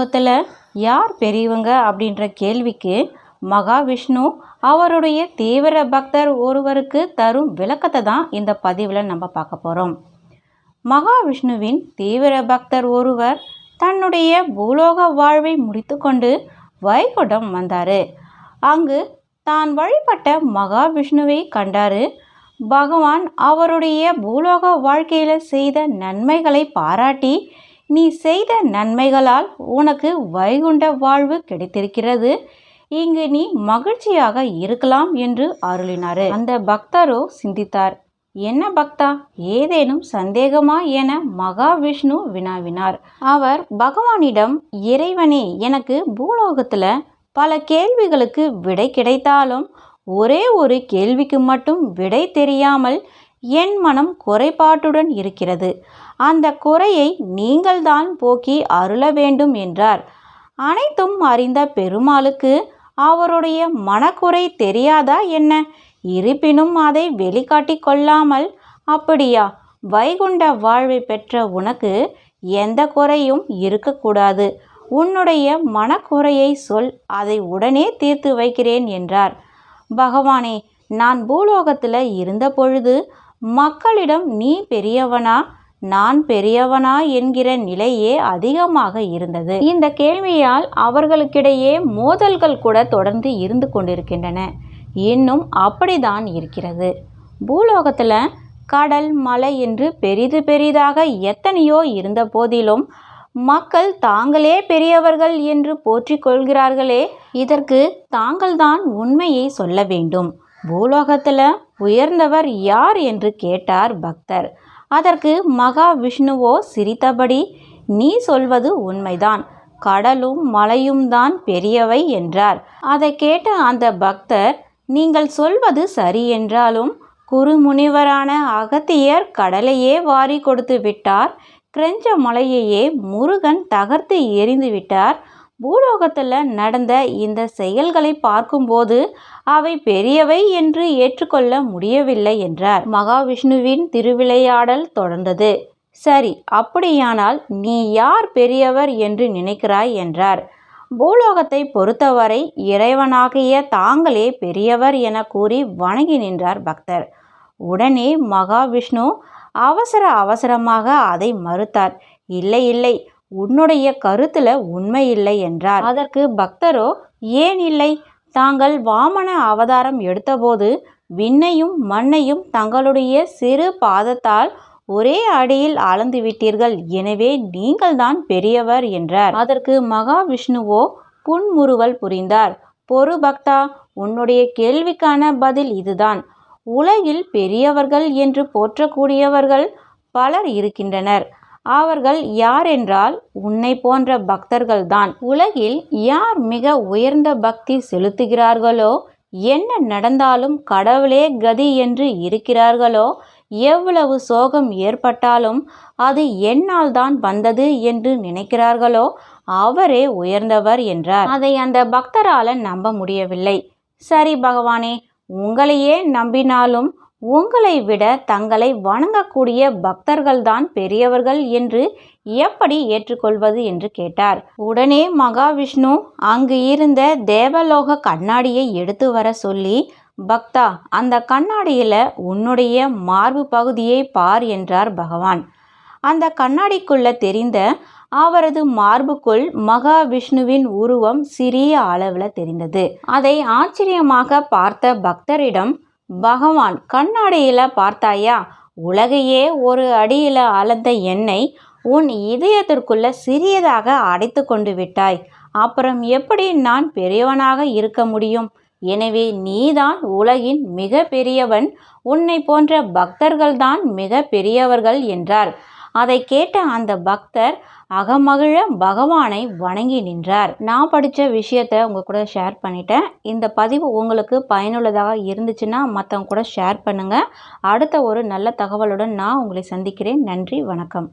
பூலோகத்தில் யார் பெரியவங்க அப்படின்ற கேள்விக்கு மகாவிஷ்ணு அவருடைய தீவிர பக்தர் ஒருவருக்கு தரும் விளக்கத்தை தான் இந்த பதிவில் நம்ம பார்க்க போகிறோம் மகாவிஷ்ணுவின் தீவிர பக்தர் ஒருவர் தன்னுடைய பூலோக வாழ்வை முடித்துக்கொண்டு வைகுண்டம் வந்தார். அங்கு தான் வழிபட்ட மகாவிஷ்ணுவை கண்டார். பகவான் அவருடைய பூலோக வாழ்க்கையில் செய்த நன்மைகளை பாராட்டி நீ செய்த நன்மைகளால் உனக்கு வைகுண்ட வாழ்வு கிடைத்திருக்கிறது. இங்கு நீ மகிழ்ச்சியாக இருக்கலாம் என்று அருளினார். அந்த பக்தரோ சிந்தித்தார். என்ன பக்தா? ஏதேனும் சந்தேகமா என மகாவிஷ்ணு வினாவினார். அவர் பகவானிடம் இறைவனே எனக்கு பூலோகத்தில் பல கேள்விகளுக்கு விடை கிடைத்தாலும் ஒரே ஒரு கேள்விக்கு மட்டும் விடை தெரியாமல் என் மனம் குறைபாட்டுடன் இருக்கிறது. அந்த குறையை நீங்கள்தான் போக்கி அருள வேண்டும் என்றார். அனைத்தும் அறிந்த பெருமாளுக்கு அவருடைய மனக்குறை தெரியாதா என்ன? இருப்பினும் அதை வெளிக்காட்டி கொள்ளாமல் அப்படியா? வைகுண்ட வாழ்வை பெற்ற உனக்கு எந்த குறையும் இருக்கக்கூடாது. உன்னுடைய மனக்குறையை சொல். அதை உடனே தீர்த்து வைக்கிறேன் என்றார். பகவானே நான் பூலோகத்தில் இருந்த பொழுது மக்களிடம் நீ பெரியவனா நான் பெரியவனா என்கிற நிலையே அதிகமாக இருந்தது. இந்த கேள்வியால் அவர்களுக்கிடையே மோதல்கள் கூட தொடர்ந்து இருந்து கொண்டிருக்கின்றன. இன்னும் அப்படிதான் இருக்கிறது. பூலோகத்தில் கடல் மலை என்று பெரிது பெரிதாக எத்தனையோ இருந்த போதிலும் மக்கள் தாங்களே பெரியவர்கள் என்று போற்றிக் கொள்கிறார்களே இதற்கு தாங்கள்தான் உண்மையை சொல்ல வேண்டும். பூலோகத்தில் உயர்ந்தவர் யார் என்று கேட்டார் பக்தர். அதற்கு மகாவிஷ்ணுவோ சிரித்தபடி நீ சொல்வது உண்மைதான். கடலும் மலையும் தான் பெரியவை என்றார். அதை கேட்ட அந்த பக்தர் நீங்கள் சொல்வது சரி என்றாலும் குறுமுனிவரான அகத்தியர் கடலையே வாரி கொடுத்து விட்டார். கிரெஞ்ச மலையையே முருகன் தகர்த்து எரிந்து விட்டார். பூலோகத்தில் நடந்த இந்த செயல்களை பார்க்கும்போது அவை பெரியவை என்று ஏற்றுக்கொள்ள முடியவில்லை என்றார். மகாவிஷ்ணுவின் திருவிளையாடல் தொடர்ந்தது. சரி அப்படியானால் நீ யார் பெரியவர் என்று நினைக்கிறாய் என்றார். பூலோகத்தை பொறுத்தவரை இறைவனாகிய தாங்களே பெரியவர் என கூறி வணங்கி நின்றார் பக்தர். உடனே மகாவிஷ்ணு அவசர அவசரமாக அதை மறுத்தார். இல்லை இல்லை உன்னுடைய கருத்துல உண்மை இல்லை என்றார். அதற்கு பக்தரோ ஏன் இல்லை? தாங்கள் வாமன அவதாரம் எடுத்தபோது விண்ணையும் மண்ணையும் தங்களுடைய சிறு பாதத்தால் ஒரே அடியில் அளந்து விட்டீர்கள் எனவே நீங்கள்தான் பெரியவர் என்றார். அதற்கு மகாவிஷ்ணுவோ புன்முறுவல் புரிந்தார். பொறு பக்தா உன்னுடைய கேள்விக்கான பதில் இதுதான். உலகில் பெரியவர்கள் என்று போற்றக்கூடியவர்கள் பலர் இருக்கின்றனர். அவர்கள் யார் என்றால் உன்னை போன்ற பக்தர்கள்தான். உலகில் யார் மிக உயர்ந்த பக்தி செலுத்துகிறார்களோ என்ன நடந்தாலும் கடவுளே கதி என்று இருக்கிறார்களோ எவ்வளவு சோகம் ஏற்பட்டாலும் அது என்னால் தான் வந்தது என்று நினைக்கிறார்களோ அவரே உயர்ந்தவர் என்றார். அதை அந்த பக்தரால நம்ப முடியவில்லை. சரி பகவானே உங்களையே நம்பினாலும் உங்களை விட தங்களை வணங்கக்கூடிய பக்தர்கள்தான் பெரியவர்கள் என்று எப்படி ஏற்றுக்கொள்வது என்று கேட்டார். உடனே மகாவிஷ்ணு அங்கு இருந்த தேவலோக கண்ணாடியை எடுத்து வர சொல்லி பக்தா அந்த கண்ணாடியில் உன்னுடைய மார்பு பகுதியை பார் என்றார் பகவான். அந்த கண்ணாடிக்குள்ள தெரிந்த அவரது மார்புக்குள் மகாவிஷ்ணுவின் உருவம் சிறிய அளவில் தெரிந்தது. அதை ஆச்சரியமாக பார்த்த பக்தரிடம் பகவான் கண்ணாடியில் பார்த்தாயா? உலகையே ஒரு அடியில் அளந்த என்னை உன் இதயத்திற்குள்ள சிறியதாக அடைத்து கொண்டு விட்டாய். அப்புறம் எப்படி நான் பெரியவனாக இருக்க முடியும்? எனவே நீதான் உலகின் மிக பெரியவன். உன்னை போன்ற பக்தர்கள்தான் மிக பெரியவர்கள் என்றார். அதை கேட்ட அந்த பக்தர் அகமகிழ பகவானை வணங்கி நின்றார். நான் படித்த விஷயத்த உங்கள் கூட ஷேர் பண்ணிட்டேன். இந்த பதிவு உங்களுக்கு பயனுள்ளதாக இருந்துச்சுன்னா மற்றவங்க கூட ஷேர் பண்ணுங்கள் அடுத்த ஒரு நல்ல தகவலுடன் நான் உங்களை சந்திக்கிறேன். நன்றி வணக்கம்.